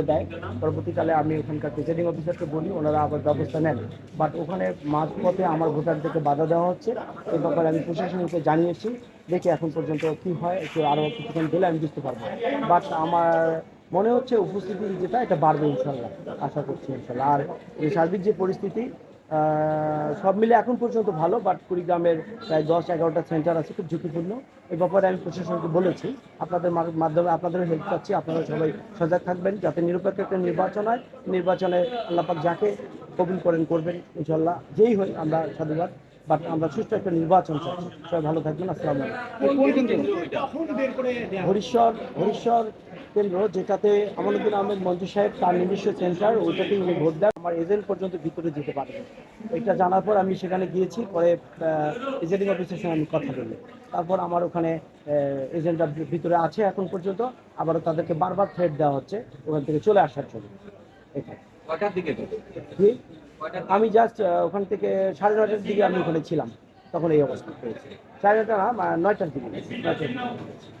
দেয়। পরবর্তীকালে আমি ওখানকার প্রিসাইডিং অফিসারকে বলি, ওনারা আবার ব্যবস্থা নেন। বাট ওখানে মাঝপথে আমার ভোটারদেরকে বাধা দেওয়া হচ্ছে। এ ব্যাপারে আমি প্রশাসনকে জানিয়েছি। দেখি এখন পর্যন্ত কি হয়, একটু আরও কিছুক্ষণ দিলে আমি বুঝতে পারব। বাট আমার মনে হচ্ছে উপস্থিতি যেটা, এটা বাড়বে ইনশাল্লাহ। আশা করছি ইনশাল্লাহ। আর এই সার্বিক যে পরিস্থিতি সব মিলে এখন পর্যন্ত ভালো বাট কুড়িগ্রামের প্রায় দশ এগারোটা সেন্টার আছে, খুব ঝুঁকিপূর্ণ। এই ব্যাপারে আমি প্রশাসনকে বলেছি, আপনাদের মাধ্যমে আপনাদেরও হেল্প চাচ্ছি, আপনারা সবাই সজাগ থাকবেন, যাতে নিরপেক্ষ একটা নির্বাচন হয়। নির্বাচনে আল্লাপাক যাকে কবুল করেন, করবেন ইনশাল্লাহ যেই হয় আমরা সাধুবাদ। বাট আমরা সুষ্ঠু একটা নির্বাচন চাচ্ছি। সবাই ভালো থাকবেন আসসালামু আলাইকুম। হরিশ্বর হরিশ্বর কেন্দ্র যেটাতে আমানুদ্দিন আহমেদ মঞ্জু সাহেব তার নিজস্ব সেন্টার ওইটাতেই উনি ভোট দেন। আমার এজেন্ট পর্যন্ত ভিতরে যেতে পারবেন এটা জানার পর আমি সেখানে গিয়েছি পরে এজেন্টিং অফিসের সঙ্গে আমি কথা বলি তারপর আমার ওখানে এজেন্টরা ভিতরে আছে এখন পর্যন্ত। আবারও তাদেরকে বারবার থ্রেট দেওয়া হচ্ছে ওখান থেকে চলে আসার জন্য। দিকে? কয়টার আমি জাস্ট ওখান থেকে সাড়ে নটার দিকে আমি ওখানে ছিলাম। তখন এই অবস্থা সাড়ে নয়টা না নয়টার দিকে। নয়টার দিকে।